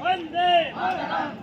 வந்தே. மாதரம்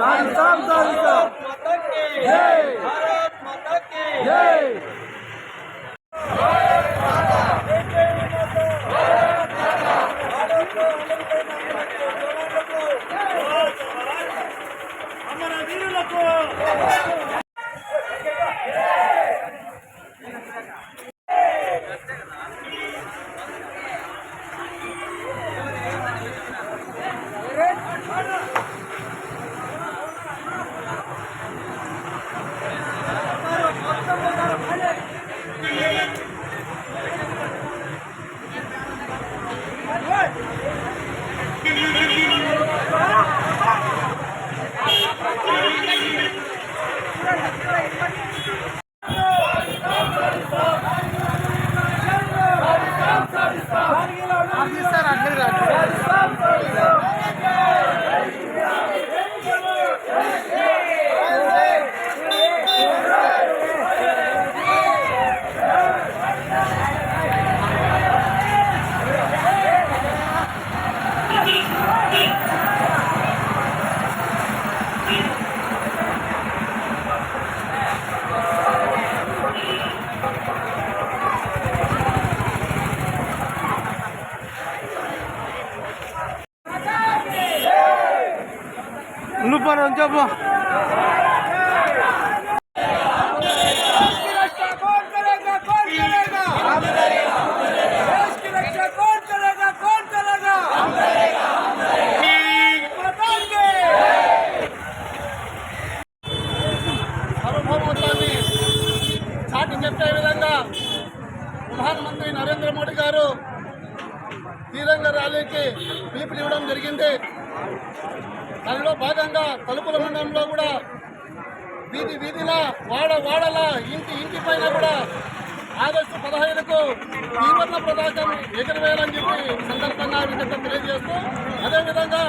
তার చెప్పే విధంగా ప్రధానమంత్రి నరేంద్ర మోడీ గారు తీరంగ ర్యాలీకి పిలుపునివ్వడం జరిగింది. దానిలో భాగంగా తలుపుల మండలంలో కూడా వీధి వీధిన వాడ వాడల ఇంటి ఇంటి పైన కూడా ఆగస్టు పదహైదుకు తీవ్రణ పతాకం ఎగురవేయాలని చెప్పి సందర్భంగా విధంగా తెలియజేస్తూ అదేవిధంగా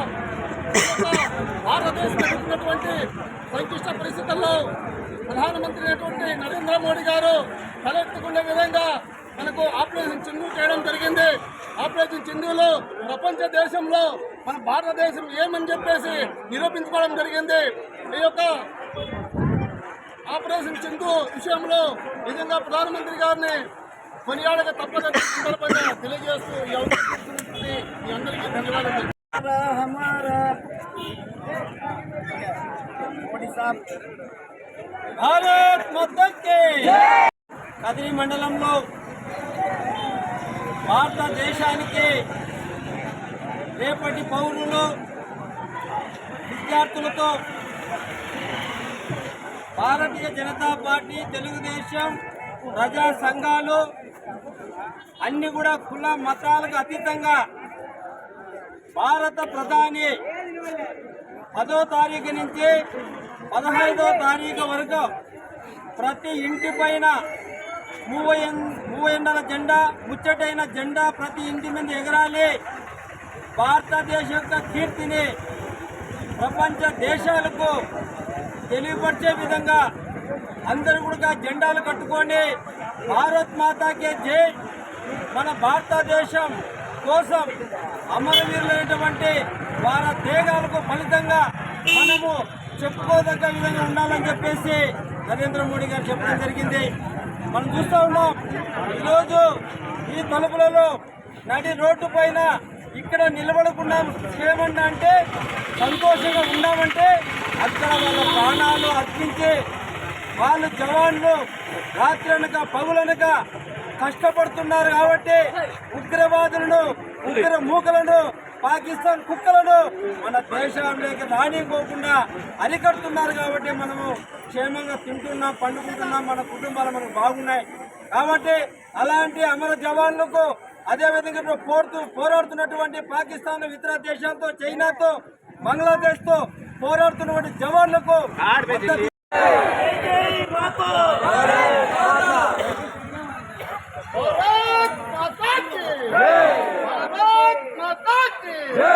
భారతదేశం ఎదుర్కొన్నటువంటి సంక్లిష్ట పరిస్థితుల్లో ప్రధానమంత్రి అయినటువంటి నరేంద్ర మోడీ గారు తలెత్తుకునే విధంగా మనకు ఆపరేషన్ చిందు చేయడం జరిగింది. ఆపరేషన్ సింధులో ప్రపంచ దేశంలో మన భారతదేశం ఏమని చెప్పేసి నిరూపించుకోవడం జరిగింది. ఈ యొక్క ఆపరేషన్ చిందు విషయంలో నిజంగా ప్రధానమంత్రి గారిని కొనియాడక తప్పదని సందర్భంగా తెలియజేస్తూ ఈ అందరికీ ధన్యవాదాలు. భారత్ మొత్తం కదిరి మండలంలో భారతదేశానికి రేపటి పౌరులు విద్యార్థులతో భారతీయ జనతా పార్టీ తెలుగుదేశం ప్రజా సంఘాలు అన్ని కూడా కుల మతాలకు అతీతంగా భారత ప్రధాని పదో తారీఖు నుంచి పదహైదో తారీఖు వరకు ప్రతి ఇంటి పైన మూవెన్ మూవెన్నెల జెండా ముచ్చటైన జెండా ప్రతి ఇంటి మీద ఎగరాలి. భారతదేశం యొక్క కీర్తిని ప్రపంచ దేశాలకు తెలియపరిచే విధంగా అందరూ కూడా జెండాలు కట్టుకొని భారత్ మాతాకే జై. మన భారతదేశం కోసం అమరవీరులైనటువంటి వారి త్యాగాలకు ఫలితంగా మనము చెప్పుకోదగ్గ విధంగా ఉండాలని చెప్పేసి నరేంద్ర మోడీ గారు చెప్పడం జరిగింది. మనం చూస్తూ ఉన్నాం ఈరోజు ఈ తలుపులలో నడి రోడ్డు పైన ఇక్కడ నిలబడుకున్నాం చేయమన్నా అంటే సంతోషంగా ఉన్నామంటే అక్కడ వాళ్ళ ప్రాణాలు అర్పించి వాళ్ళు జవాన్లు రాత్రనక పగులనక కష్టపడుతున్నారు కాబట్టి ఉగ్రవాదులను ఉగ్ర మూకలను పాకిస్తాన్ కుక్కలను మన దేశంలోకి రానిపోకుండా అరికడుతున్నారు కాబట్టి మనము క్షేమంగా తింటున్నాం పండుకుంటున్నాం మన కుటుంబాలు మనకు బాగున్నాయి. కాబట్టి అలాంటి అమర జవాన్లకు అదేవిధంగా ఇప్పుడు పోరుతూ పోరాడుతున్నటువంటి పాకిస్తాన్ ఇతర దేశాలతో చైనాతో బంగ్లాదేశ్తో పోరాడుతున్నటువంటి జవాన్లకు பாட்டு